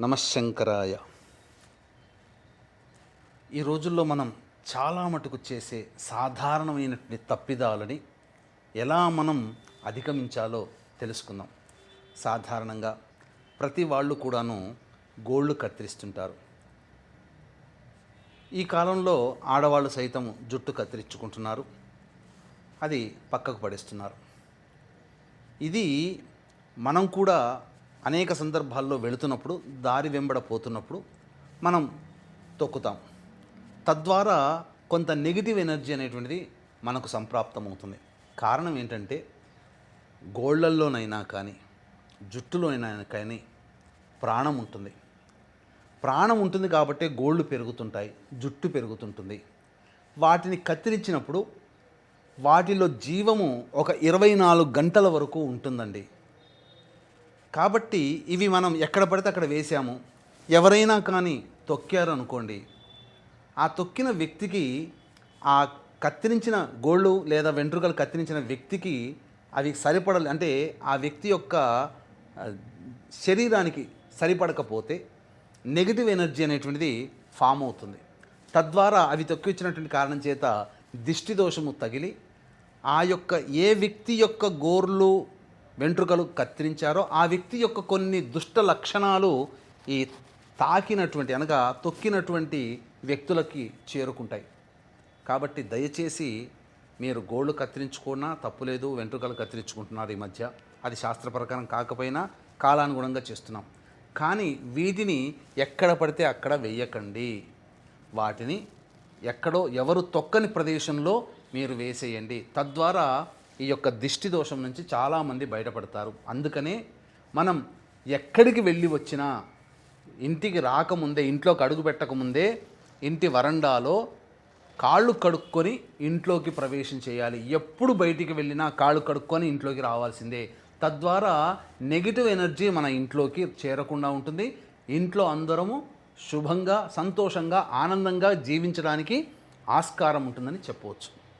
నమశంకరాయ. ఈ రోజుల్లో మనం చాలా మటుకు చేసే సాధారణమైనటువంటి తప్పిదాలని ఎలా మనం అధిగమించాలో తెలుసుకుందాం. సాధారణంగా ప్రతి వాళ్ళు కూడాను గోళ్ళు కత్తిరిస్తుంటారు. ఈ కాలంలో ఆడవాళ్ళు సైతం జుట్టు కత్తిరించుకుంటున్నారు. అది పక్కకు పడేస్తున్నారు. ఇది మనం కూడా అనేక సందర్భాల్లో వెళుతున్నప్పుడు దారి వెంబడ పోతున్నప్పుడు మనం తొక్కుతాం. తద్వారా కొంత నెగిటివ్ ఎనర్జీ అనేటువంటిది మనకు సంప్రాప్తమవుతుంది. కారణం ఏంటంటే గోళ్ళల్లోనైనా కానీ జుట్టులోనైనా కానీ ప్రాణం ఉంటుంది. ప్రాణం ఉంటుంది కాబట్టి గోళ్ళు పెరుగుతుంటాయి జుట్టు పెరుగుతుంటుంది. వాటిని కత్తిరించినప్పుడు వాటిలో జీవము ఒక ఇరవై నాలుగు గంటల వరకు ఉంటుందండి. కాబట్టి ఇవి మనం ఎక్కడ పడితే అక్కడ వేసాము ఎవరైనా కానీ తొక్కారు అనుకోండి ఆ తొక్కిన వ్యక్తికి ఆ కత్తిరించిన గోళ్ళు లేదా వెంట్రుకలు కత్తిరించిన వ్యక్తికి అవి సరిపడాలి అంటే ఆ వ్యక్తి యొక్క శరీరానికి సరిపడకపోతే నెగిటివ్ ఎనర్జీ అనేటువంటిది ఫామ్ అవుతుంది. తద్వారా అవి తొక్కిచ్చినటువంటి కారణం చేత దిష్టి దోషము తగిలి ఆ యొక్క ఏ వ్యక్తి యొక్క గోర్లు వెంట్రుకలు కత్తిరించారో ఆ వ్యక్తి యొక్క కొన్ని దుష్ట లక్షణాలు ఈ తాకినటువంటి అనగా తొక్కినటువంటి వ్యక్తులకి చేరుకుంటాయి. కాబట్టి దయచేసి మీరు గోళ్ళు కత్తిరించుకున్నా తప్పులేదు వెంట్రుకలు కత్తిరించుకుంటున్నారు ఈ మధ్య. అది శాస్త్ర ప్రకారం కాకపోయినా కాలానుగుణంగా చేస్తున్నాం. కానీ వీటిని ఎక్కడ పడితే అక్కడ వేయకండి. వాటిని ఎక్కడో ఎవరు తొక్కని ప్రదేశంలో మీరు వేసేయండి. తద్వారా ఈ యొక్క దిష్టి దోషం నుంచి చాలామంది బయటపడతారు. అందుకనే మనం ఎక్కడికి వెళ్ళి వచ్చినా ఇంటికి రాకముందే ఇంట్లోకి అడుగు పెట్టకముందే ఇంటి వరండాలో కాళ్ళు కడుక్కొని ఇంట్లోకి ప్రవేశం చేయాలి. ఎప్పుడు బయటికి వెళ్ళినా కాళ్ళు కడుక్కొని ఇంట్లోకి రావాల్సిందే. తద్వారా నెగిటివ్ ఎనర్జీ మన ఇంట్లోకి చేరకుండా ఉంటుంది. ఇంట్లో అందరము శుభంగా సంతోషంగా ఆనందంగా జీవించడానికి ఆస్కారం ఉంటుందని చెప్పవచ్చు.